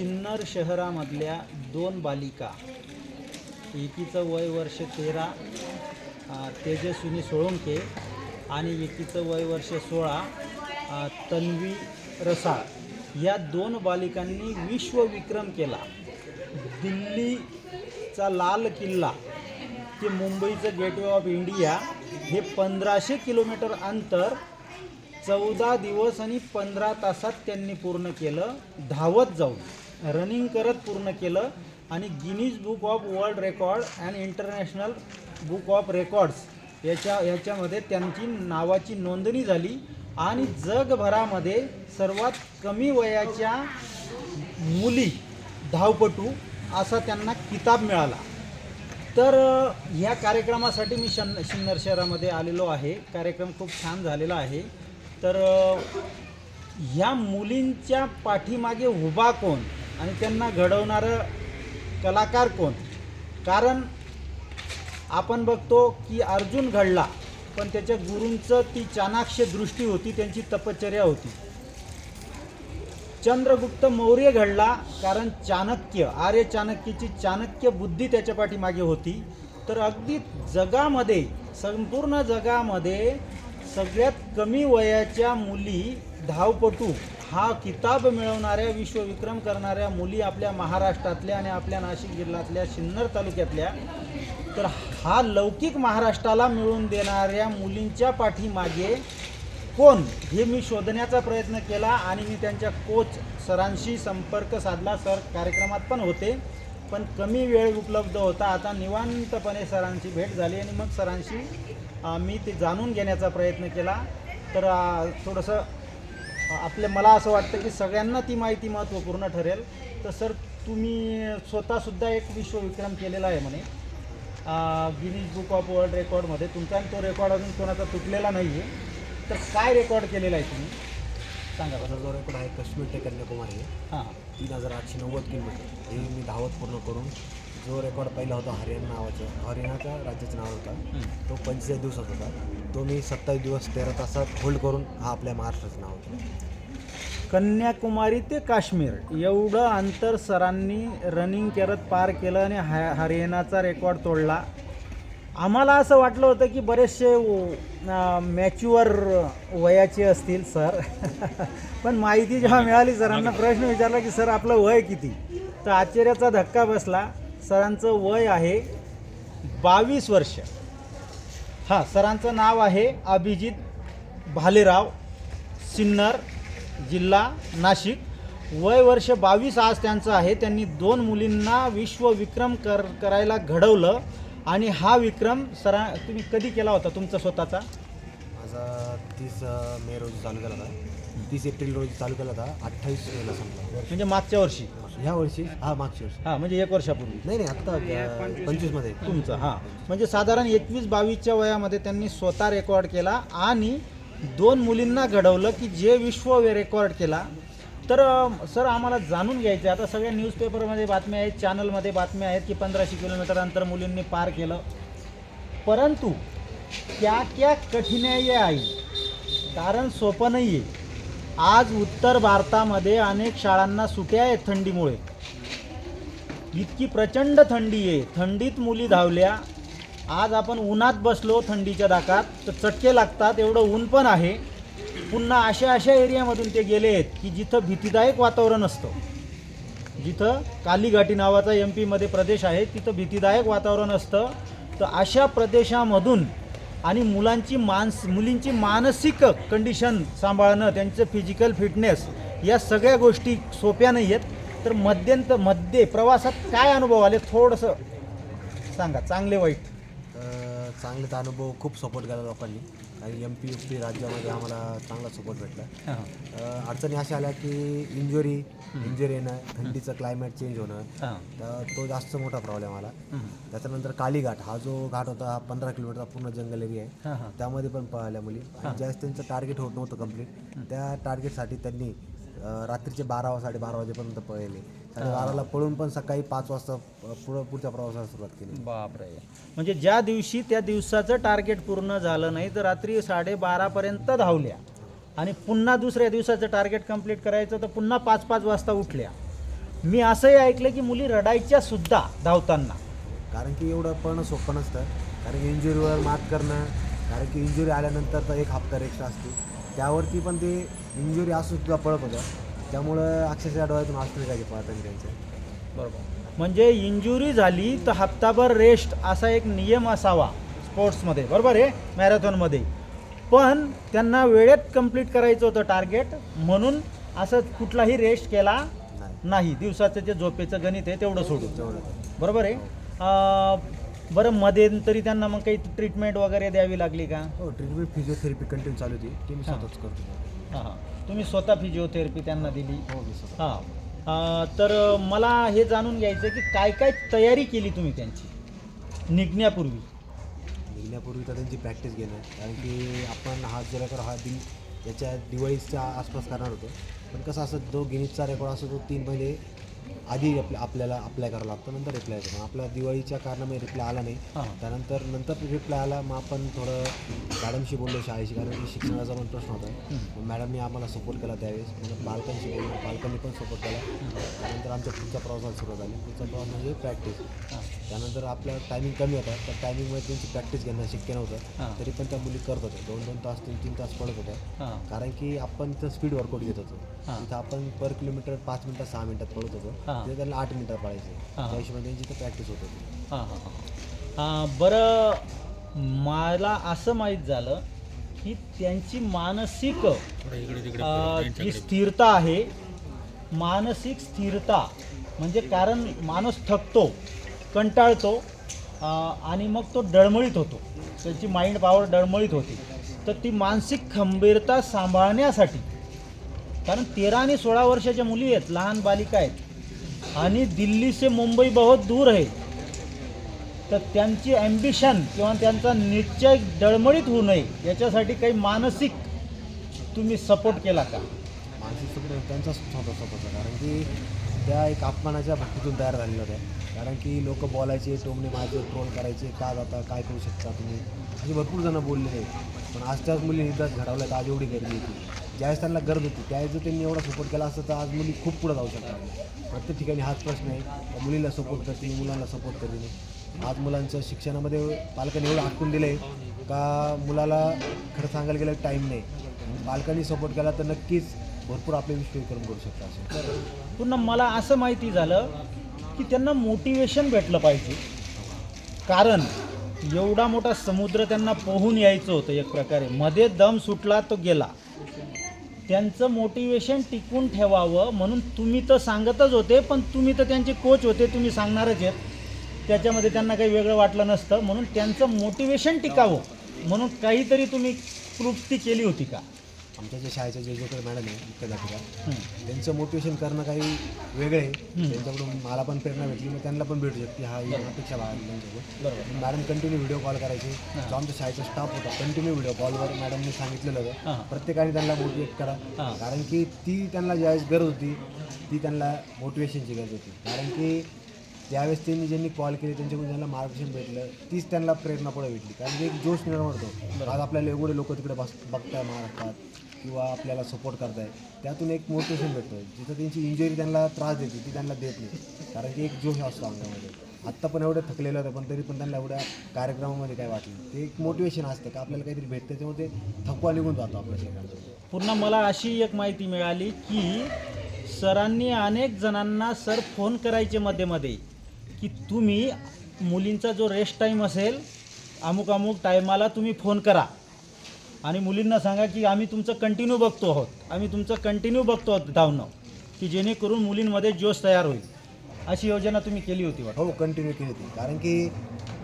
सिन्नर शहरामधल्या दोन बालिका एकीचं वय वर्ष तेरा तेजस्विनी सोळंके आणि एकीचं वय वर्ष सोळा तन्वी रसाळ. या दोन बालिकांनी विश्वविक्रम केला. दिल्लीचा लाल किल्ला ते मुंबईचं गेटवे ऑफ इंडिया हे पंधराशे किलोमीटर अंतर चौदा दिवस आणि पंधरा तासात त्यांनी पूर्ण केलं धावत जाऊन. रनिंग करत पूर्ण केलं. आणि Guinness book of world record and international book of records याच्या याच्यामध्ये त्यांची नावाची नोंदणी झाली. आणि जगभरामध्ये सर्वात कमी वयाच्या मुली धावपटू असा त्यांना किताब मिळाला. तर ह्या कार्यक्रमासाठी मी शन सिन्नर शहरामध्ये आलेलो आहे. कार्यक्रम खूप छान झालेला आहे. तर ह्या मुलींच्या पाठीमागे उभा कोण? आणि त्यांना घडवणारं कलाकार कोण? कारण आपण बघतो की अर्जुन घडला पण त्याच्या गुरूंचं ती चाणाक्ष दृष्टी होती त्यांची तपश्चर्या होती. चंद्रगुप्त मौर्य घडला कारण चाणक्य आर्य चाणक्याची चाणक्य बुद्धी त्याच्या पाठीमागे होती. तर अगदी जगामध्ये संपूर्ण जगामध्ये सगळ्यात कमी वयाच्या मुली धावपटू हा किताब मिळवणाऱ्या विश्वविक्रम करणाऱ्या मुली आपल्या महाराष्ट्रातल्या आणि आपल्या नाशिक जिल्ह्यातल्या सिन्नर तालुक्यातल्या तर हा लौकिक महाराष्ट्राला मिळवून देणाऱ्या मुलींच्या पाठीमागे कोण हे मी शोधण्याचा प्रयत्न केला आणि मी त्यांच्या कोच सरांशी संपर्क साधला. सर कार्यक्रमात पण होते पण कमी वेळ उपलब्ध होता. आता निवांतपणे सरांची भेट झाली आणि मग सरांशी मी ते जाणून घेण्याचा प्रयत्न केला. तर थोडंसं अ, आपले मला असं वाटतं की सगळ्यांना ती माहिती महत्त्वपूर्ण ठरेल. तर सर तुम्ही स्वतःसुद्धा एक विश्वविक्रम केलेला आहे म्हणे. गिनीज बुक ऑफ वर्ल्ड रेकॉर्डमध्ये तुमचा आणि तो रेकॉर्ड अजून कोणाचा तुटलेला नाही आहे तर काय रेकॉर्ड केलेला आहे तुम्ही? सांगा माझा जो रेकॉर्ड आहे काश्मीर ते कन्याकुमारी आहे हां. तीन हजार आठशे नव्वद किलोमीटर. हे मी धावत पूर्ण करून जो रेकॉर्ड पहिला होता हरियाणा नावाचा हरियाणाचा राज्याचं नाव होता. तो पंचेचाळीस दिवसात होता. तो मी सत्तावीस दिवस तेरा तासात होल्ड करून हा आपल्या महाराष्ट्राचं नाव होता. कन्याकुमारी ते काश्मीर एवढं अंतर सरांनी रनिंग करत पार केलं आणि हा हरियाणाचा रेकॉर्ड तोडला. आम्हाला असं वाटलं होतं की बरेचसे मॅच्युअर वयाचे असतील सर. पण माहिती जेव्हा मिळाली सरांना प्रश्न विचारला की सर आपलं वय किती? तर आश्चर्याचा धक्का बसला. सरांचं वय आहे बावीस वर्ष. हां सरांचं नाव आहे अभिजित भालेराव सिन्नर जिल्हा नाशिक. वय वर्ष बावीस आज त्यांचं आहे. त्यांनी दोन मुलींना विश्वविक्रम कर करायला घडवलं आणि हा विक्रम सरा तुम्ही कधी केला होता तुमचा स्वतःचा? माझा तीस मे रोजी चालू केला होता. तीस एप्रिल रोजी चालू केला होता. अठ्ठावीस मेला संपला. म्हणजे मागच्या वर्षी? ह्या वर्षी? हा मागच्या वर्षी. हां म्हणजे एक वर्षापूर्वी. नाही नाही आत्ता पंचवीसमध्ये. तुमचं हां. म्हणजे साधारण एकवीस बावीसच्या वयामध्ये त्यांनी स्वतः रेकॉर्ड केला आणि दोन मुलींना घडवलं की जे विश्व रेकॉर्ड केला. तर सर आम्हाला जाणून घ्यायचं आहे. आता सगळ्या न्यूजपेपरमध्ये बातम्या आहेत चॅनलमध्ये बातम्या आहेत की पंधराशे किलोमीटर अंतर मुलींनी पार केलं. परंतु क्या क्या कठीणाई आई? कारण सोपं नाही आहे आज उत्तर भारतामध्ये अनेक शाळांना सुट्या आहेत थंडीमुळे. इतकी प्रचंड थंडी आहे. थंडीत मुली धावल्या. आज आपण उन्हात बसलो थंडीच्या दाकात तर चटके लागतात एवढं ऊन पण आहे. पुन्हा अशा अशा एरियामधून ते गेले आहेत की जिथं भीतीदायक वातावरण असतं. जिथं कालीघाटी नावाचा एम पीमध्ये प्रदेश आहे तिथं भीतीदायक वातावरण असतं. तर अशा प्रदेशामधून आणि मुलांची मानस मुलींची मानसिक कंडिशन सांभाळणं त्यांचं फिजिकल फिटनेस या सगळ्या गोष्टी सोप्या नाही आहेत. तर मध्यंत मध्ये प्रवासात काय अनुभव आले? थोडंसं सांगा. चांगले वाईट. चांगले तर अनुभव खूप सपोर्ट केला लोकांनी. आणि एम पी यू पी राज्यामध्ये आम्हाला चांगला सपोर्ट भेटला. हां. अडचणी अशा आल्या की इंजुरी इंजुरी येणं थंडीचं क्लायमेट चेंज होणं तर तो जास्त मोठा प्रॉब्लेम आला. त्याच्यानंतर कालीघाट हा जो घाट होता हा पंधरा किलोमीटरचा पूर्ण जंगल एरिया आहे. त्यामध्ये पण पळाल्या मुली. आणि ज्यावेळेस त्यांचं टार्गेट होत नव्हतं कंप्लीट त्या टार्गेटसाठी त्यांनी रात्रीचे बारा साडेबारा वाजेपर्यंत पळले. साडेबाराला पळून पण सकाळी पाच वाजता पुढं पुढच्या प्रवासाला सुरुवात केली. बापरे. म्हणजे ज्या दिवशी त्या दिवसाचं टार्गेट पूर्ण झालं नाही तर रात्री साडेबारापर्यंत धावल्या. आणि पुन्हा दुसऱ्या दिवसाचं टार्गेट कंप्लीट करायचं तर पुन्हा पाच पाच वाजता उठल्या. मी असंही ऐकलं की मुली रडायच्या सुद्धा धावताना. कारण की एवढं पळणं सोपं नसतं. कारण इंजुरीवर मात करणं कारण की इंजुरी आल्यानंतर तर एक हप्ता एक्स्ट्रा असते. त्यावरती पण ते इंजुरी असून सुद्धा पळत होतं त्यामुळं अक्षरशः डोळ्यातून असतील काय पळताना त्यांच्या बरोबर. म्हणजे इंजुरी झाली तर हप्ताभर रेस्ट असा एक नियम असावा स्पोर्ट्समध्ये बरोबर आहे? मॅरेथॉनमध्ये पण त्यांना वेळेत कंप्लीट करायचं होतं टार्गेट म्हणून असं कुठलाही रेस्ट केला नाही. नाही. दिवसाचं जे झोपेचं गणित आहे तेवढं सोडून. जेवढं बरोबर आहे? अं, बरं मध्ये तरी त्यांना मग काही ट्रीटमेंट वगैरे द्यावी लागली का? हो ट्रीटमेंट फिजिओथेरपी कंटिन्यू चालू होती. ती मी. स्वतःच करतो. हां हां. तुम्ही स्वतः फिजिओथेरपी त्यांना दिली? हो मी स्वतः. हां. अं, तर मला हे जाणून घ्यायचं आहे की काय काय तयारी केली तुम्ही त्यांची? निघण्यापूर्वी. निघण्यापूर्वी तर त्यांची प्रॅक्टिस घेणं कारण की आपण हा जो रेकॉर्ड हा दिन याच्या दिवाळीच्या आसपास करणार होतो. पण कसं असं जो गिनीजचा रेकॉर्ड असतो तो तीन महिने आधी आपल्या आपल्याला अप्लाय करावा लागतो नंतर रिप्लाय येतो. मग आपला दिवाळीच्या कारणामुळे रिप्लाय आला नाही. त्यानंतर नंतर रिप्लाय आला मग आपण थोडं मॅडमशी बोललो शाळेशी कारण की शिक्षणाचा पण प्रश्न होता. मग मॅडमनी आम्हाला सपोर्ट केला त्यावेळेस. मग पालकांशी बोललो. पालकांनी पण सपोर्ट केला. त्यानंतर आमच्या पुढच्या प्रवासाला सुरुवात झाली. पुढचा प्रवास म्हणजे प्रॅक्टिस त्यानंतर आपला टायमिंग कमी होता त्या टायमिंगमुळे त्यांची प्रॅक्टिस घेणं शक्य हां. नव्हतं तरी पण त्या मुली करत होत्या. दोन दोन तास तीन तीन तास पडत होत्या. हां. कारण की आपण तर स्पीड वर्कआउट घेत होतो. हां. तिथं आपण पर किलोमीटर पाच मिनटात सहा मिनटात पळत होतो. हां. तिथे त्यांना आठ मिनटात पळायचे. हां. त्या हिशोबाने त्यांची तर प्रॅक्टिस होत होती. हां हां हां. हां बरं मला असं माहीत झालं की त्यांची मानसिक अं, जी स्थिरता आहे मानसिक स्थिरता म्हणजे कारण माणूस थकतो. कंटाळतो आणि मग तो डळमळीत होतो. त्याची माइंड पॉवर डळमळीत होती. तर ती मानसिक खंबीरता सांभाळण्यासाठी कारण तेरा आणि सोळा वर्षाच्या मुली आहेत लहान बालिका आहेत आणि दिल्ली से मुंबई बहुत दूर आहे तर त्यांची ॲम्बिशन किंवा त्यांचा निश्चय डळमळीत होऊ नये याच्यासाठी काही मानसिक तुम्ही सपोर्ट केला का? मानसिक सपोर्ट त्यांचाच होता कारण की त्या एक अपमानाच्या भक्तीतून तयार झालेल्या होत्या. कारण की लोक बोलायचे टोमणे मारायचे ट्रोल करायचे का जाता काय करू शकता तुम्ही? असे भरपूर जण बोललेले पण आज त्याच मुली निर्धार घडवल्या आहेत आज एवढी गर्दी होती. ज्यावेळेस त्यांना गरज होती त्यावेळेस जर त्यांनी एवढा सपोर्ट केला असतं तर आज मुली खूप पुढे जाऊ शकतात. प्रत्येक ठिकाणी हाच प्रश्न आहे. मुलीला सपोर्ट करते मुलांना सपोर्ट करते आज मुलांचं शिक्षणामध्ये पालकांनी एवढं आटकून दिलं आहे का मुलाला खरं सांगायला गेलं टाईम नाही. पालकांनी सपोर्ट केला तर नक्कीच भरपूर आपले विश्वविक्रम करू शकता असं पुन्हा मला असं माहिती झालं की त्यांना मोटिवेशन भेटलं पाहिजे. कारण एवढा मोठा समुद्र त्यांना पोहून यायचं होतं एक प्रकारे. मध्ये दम सुटला तो गेला. त्यांचं मोटिवेशन टिकून ठेवावं म्हणून तुम्ही तर सांगतच होते पण तुम्ही तर त्यांचे कोच होते तुम्ही सांगणारच आहेत. त्याच्यामध्ये त्यांना काही वेगळं वाटलं नसतं म्हणून त्यांचं मोटिवेशन टिकावं. म्हणून काहीतरी तुम्ही कृप्ती केली होती का? आमच्या जे शाळेचे जे जोकर मॅडम आहे मुख्य दाखला हं. त्यांचं मोटिवेशन करणं काही वेगळं आहे. त्यांच्याकडून मला पण प्रेरणा भेटली मग त्यांना पण भेटू शकते हा ही अपेक्षा बाळगली त्यांच्याकडून बरोबर. मॅडम कंटिन्यू व्हिडिओ कॉल करायचे. जो आमच्या शाळेचा स्टाफ होता कंटिन्यू व्हिडिओ कॉलवर मॅडमने सांगितलेलं. होतं. प्रत्येकाने त्यांना मोटिवेट करा. कारण की ती त्यांना ज्यावेळेस गरज होती ती त्यांना मोटिवेशनची गरज होती. कारण की त्यावेळेस त्यांनी ज्यांनी कॉल केले त्यांच्याकडून ज्यांना मार्गदर्शन भेटलं तीच त्यांना प्रेरणा पुढे भेटली. कारण एक जोश निर्माण होतो. आज आपल्याला एवढे लोक तिकडे बस बघताय महाराष्ट्रात किंवा आपल्याला सपोर्ट करताय. त्यातून एक मोटिवेशन भेटतं जिथं त्यांची इंजुरी त्यांना त्रास देते ती त्यांना देत नाही. कारण की एक जोश असतो अंगामध्ये आत्ता पण एवढे थकलेलं होतं पण तरी पण त्यांना एवढ्या कार्यक्रमामध्ये काय वाटलं ते एक मोटिवेशन असतं का आपल्याला काहीतरी भेटतं त्याच्यामुळे ते थकवा निघून जातो आपल्या शरीराचा पुन्हा मला अशी एक माहिती मिळाली की सरांनी अनेक जणांना सर फोन करायचे मध्ये मध्ये की तुम्ही मुलींचा जो रेस्ट टाईम असेल अमुक अमुक टायमाला तुम्ही फोन करा. आणि मुलींना सांगा की आम्ही तुमचं कंटिन्यू बघतो आहोत. आम्ही तुमचं कंटिन्यू बघतो आहोत धावणं. की जेणेकरून मुलींमध्ये जोश तयार होईल. अशी योजना तुम्ही केली होती वाटतं? हो कंटिन्यू केली होती. कारण की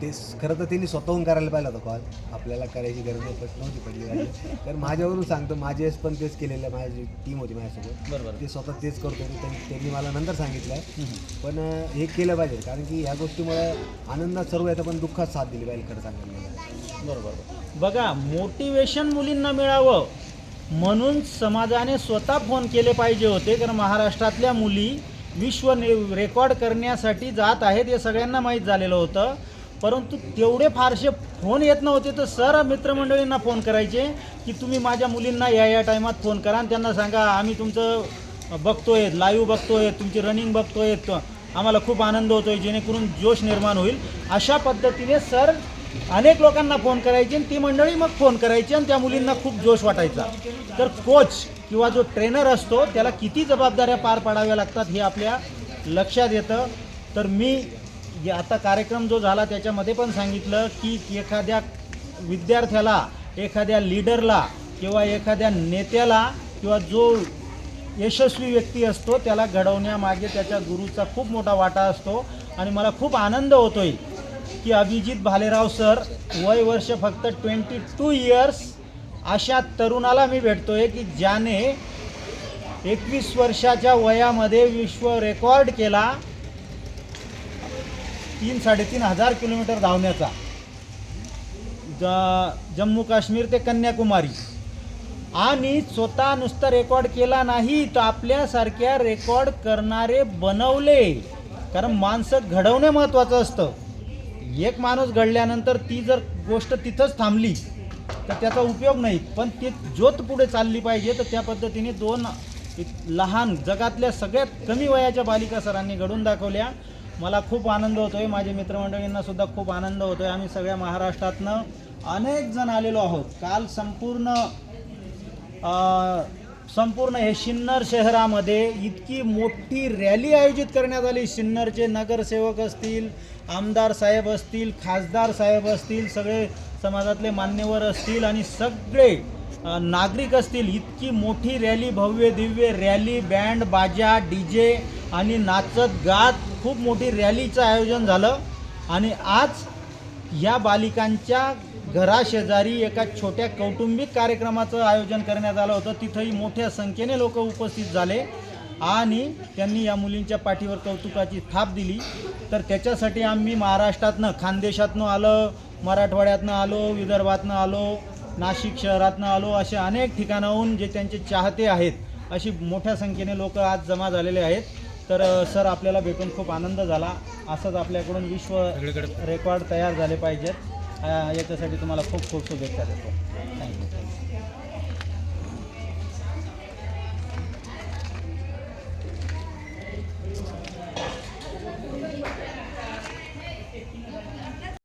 ते स- खरं तर त्यांनी स्वतःहून करायला पाहिजे होता कॉल आपल्याला करायची गरज नाही नव्हती पडली पाहिजे तर माझ्यावरून सांगतो माझी वेळेस पण तेच केलेलं माझी टीम होती माझ्यासोबत. बरोबर. ते स्वतः तेच करतो आणि त्यांनी त्यांनी मला नंतर सांगितलं पण अं, हे केलं पाहिजे कारण की ह्या गोष्टीमुळे आनंदात सर्व येतं पण दुःखात साथ दिली पाहिजे खरं सांगायला गेलं. बरोबर. बघा मोटिवेशन मुलींना मिळावं म्हणून समाजाने स्वतः फोन केले पाहिजे होते कारण महाराष्ट्रातल्या मुली विश्व ने- रेकॉर्ड करण्यासाठी जात आहेत हे सगळ्यांना माहीत झालेलं होतं. परंतु तेवढे फारसे फोन येत नव्हते तर सर मित्रमंडळींना फोन करायचे की तुम्ही माझ्या मुलींना या या टायमात फोन करा आणि त्यांना सांगा आम्ही तुमचं बघतोय लाईव्ह बघतोय तुमची रनिंग बघतोय. आम्हाला खूप आनंद होतोय जेणेकरून जोश निर्माण होईल. अशा पद्धतीने सर अनेक लोकांना फोन करायचे आणि ती मंडळी मग फोन करायची आणि त्या मुलींना खूप जोश वाटायचा. तर कोच किंवा जो ट्रेनर असतो त्याला किती जबाबदाऱ्या पार पाडाव्या लागतात हे आपल्या लक्षात येतं. तर मी जे आता कार्यक्रम जो झाला त्याच्यामध्ये पण सांगितलं की एखाद्या विद्यार्थ्याला एखाद्या लीडरला किंवा एखाद्या नेत्याला किंवा जो यशस्वी व्यक्ती असतो त्याला घडवण्यामागे त्याच्या गुरुचा खूप मोठा वाटा असतो. आणि मला खूप आनंद होतोय की अभिजित भालेराव सर वय वर्ष फक्त ट्वेंटी टू इयर्स अशा तरुणाला मी भेटतोय की ज्याने एकवीस वर्षाच्या वयामध्ये विश्व रेकॉर्ड केला तीन साडेतीन हजार किलोमीटर धावण्याचा. ज जम्मू काश्मीर ते कन्याकुमारी. आणि स्वतः नुसता रेकॉर्ड केला नाही तर आपल्यासारख्या रेकॉर्ड करणारे बनवले. कारण माणसं घडवणे महत्त्वाचं असतं. एक माणूस घडल्यानंतर ती जर गोष्ट तिथंच थांबली तर त्याचा उपयोग नाही. पण ती ज्योत पुढे चालली पाहिजे तर त्या पद्धतीने दोन लहान जगातल्या सगळ्यात कमी वयाच्या बालिका सरांनी घडून दाखवल्या. मला खूप आनंद होतोय. माझ्या मित्रमंडळींना सुद्धा खूप आनंद होतो आहे आम्ही सगळ्या महाराष्ट्रातनं अनेक जण आलेलो आहोत. काल संपूर्ण संपूर्ण हे सिन्नर शहरामध्ये इतकी मोठी रॅली आयोजित करण्यात आली. सिन्नरचे नगरसेवक असतील आमदार साहेब असतील खासदार साहेब असतील सगळे समाजातले मान्यवर असतील आणि सगळे नागरिक असतील इतकी मोठी रॅली भव्य दिव्य रॅली बँड बाजा डी जे आणि नाचत गात खूप मोठी रॅलीचं आयोजन झालं. आणि आज या बालिकांच्या घराशेजारी एका छोट्या कौटुंबिक कार्यक्रमाचं आयोजन करण्यात आलं होतं. तिथंही मोठ्या संख्येने लोक उपस्थित झाले आणि त्यांनी या मुलींच्या पाठीवर कौतुकाची थाप दिली. तर त्याच्यासाठी आम्ही महाराष्ट्रातनं खानदेशातनं आलं मराठवाड्यातनं आलो विदर्भातनं आलो नाशिक शहरातनं आलो असे अनेक ठिकाणाहून जे त्यांचे चाहते आहेत अशी मोठ्या संख्येने लोक आज जमा झालेले आहेत. तर सर आपल्याला भेटून खूप आनंद झाला. असंच आपल्याकडून विश्व रेकॉर्ड तयार झाले पाहिजेत. याच्यासाठी तुम्हाला खूप खूप शुभेच्छा देतो. थँक्यू